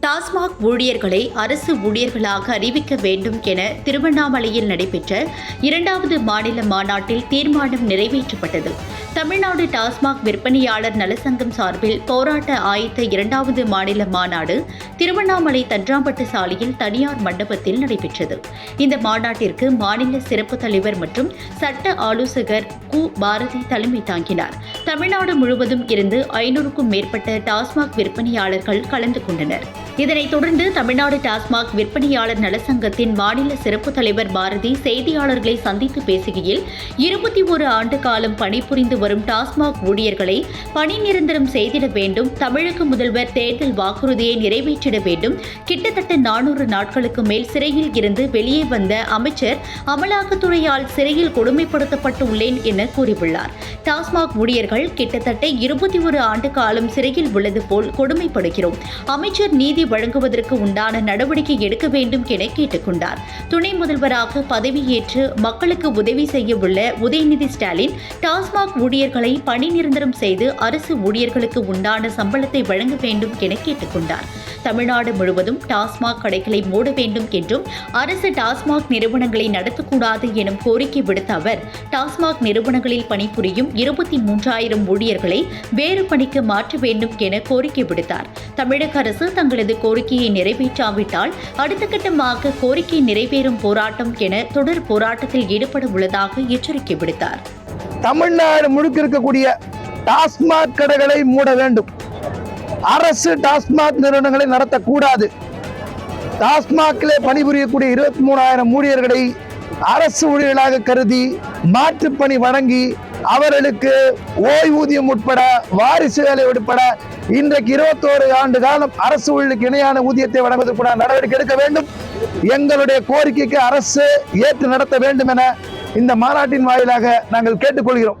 டாஸ்மாக் ஊழியர்களை அரசு ஊழியர்களாக அறிவிக்க வேண்டும் என திருவண்ணாமலையில் நடைபெற்ற இரண்டாவது மாநில மாநாட்டில் தீர்மானம் நிறைவேற்றப்பட்டது. தமிழ்நாடு டாஸ்மாக் விற்பனையாளர் நலசங்கம் சார்பில் போராட்ட ஆயத்த இரண்டாவது மாநில மாநாடு திருவண்ணாமலை தன்றாம்பட்டு சாலையில் தனியார் மண்டபத்தில் நடைபெற்றது. இந்த மாநாட்டிற்கு மாநில சிறப்பு தலைவர் மற்றும் சட்ட ஆலோசகர் கு. பாரதி தலைமை தாங்கினார். தமிழ்நாடு முழுவதும் இருந்து ஐநூறுக்கும் மேற்பட்ட டாஸ்மாக் விற்பனையாளர்கள் கலந்து கொண்டனர். இதனைத் தொடர்ந்து தமிழ்நாடு டாஸ்மாக் விற்பனையாளர் நலசங்கத்தின் மாநில சிறப்பு தலைவர் பாரதி செய்தியாளர்களை சந்தித்து பேசுகையில் இருபத்தி ஒரு ஆண்டு காலம் பணிபுரிந்து வரும் டாஸ்மாக் ஊழியர்களை பணி நிரந்தரம் செய்திட வேண்டும் தமிழக முதல்வர் தேர்தல் வாக்குறுதியை நிறைவேற்றிட வேண்டும் கிட்டத்தட்ட நானூறு நாட்களுக்கு மேல் சிறையில் இருந்து வெளியே வந்த அமைச்சர் அமலாக்கத்துறையால் சிறையில் கொடுமைப்படுத்தப்பட்டு உள்ளேன் என கூறியுள்ளார். டாஸ்மாக் ஊழியர்கள் கிட்டத்தட்ட இருபத்தி ஒரு ஆண்டு காலம் சிறையில் உள்ளது போல் கொடுமைப்படுகிறோம். அமைச்சர் நீதி வழங்குவதற்கு உண்டான நடவடிக்கை எடுக்க வேண்டும் என கேட்டுக்கொண்டார். துணை முதல்வராக பதவியேற்று மக்களுக்கு உதவி செய்ய உள்ள உதயநிதி ஸ்டாலின் டாஸ்மாக் ஊழியர்களை பணி நிரந்தரம் செய்து அரசு ஊழியர்களுக்கு உண்டான சம்பளத்தை வழங்க வேண்டும் என கேட்டுக்கொண்டார். தமிழ்நாடு முழுவதும் டாஸ்மாக் கடைகளை மூட வேண்டும் என்றும் அரசு டாஸ்மாக் நிறுவனங்களை நடத்தக்கூடாது எனும் கோரிக்கை விடுத்த அவர் டாஸ்மாக் நிறுவனங்களில் பணிபுரியும் இருபத்தி மூன்றாயிரம் ஊழியர்களை வேறு பணிக்கு மாற்ற வேண்டும் என கோரிக்கை விடுத்தார். தமிழக அரசு தங்களது தனது கோரிக்கையை நிறைவேற்றாவிட்டால் அடுத்த கட்டமாக கோரிக்கை நிறைவேறும் போராட்டம் என தொடர் போராட்டத்தில் ஈடுபட உள்ளதாக எச்சரிக்கை விடுத்தார். தமிழ்நாடு முழுக்க இருக்கக்கூடிய டாஸ்மாக் கடைகளை மூட வேண்டும். அரசு டாஸ்மாக் நிறுவனங்களை நடத்தக்கூடாது. டாஸ்மாகிலே பணிபுரியக்கூடிய இருபத்தி மூணாயிரம் ஊழியர்களை அரசு ஊழியர்களாக கருதி மாற்றுப்பணி வழங்கி அவர்களுக்கு ஓய்வூதியம் உட்பட வாரிசு வேலை உட்பட இன்றைக்கு இருபத்தோரு ஆண்டு காலம் அரசு ஊழலுக்கு இணையான ஊதியத்தை வழங்குவதற்குண்டான நடவடிக்கை எடுக்க வேண்டும். எங்களுடைய கோரிக்கைக்கு அரசு ஏற்று நடத்த வேண்டும் என இந்த மாநாட்டின் வாயிலாக நாங்கள் கேட்டுக்கொள்கிறோம்.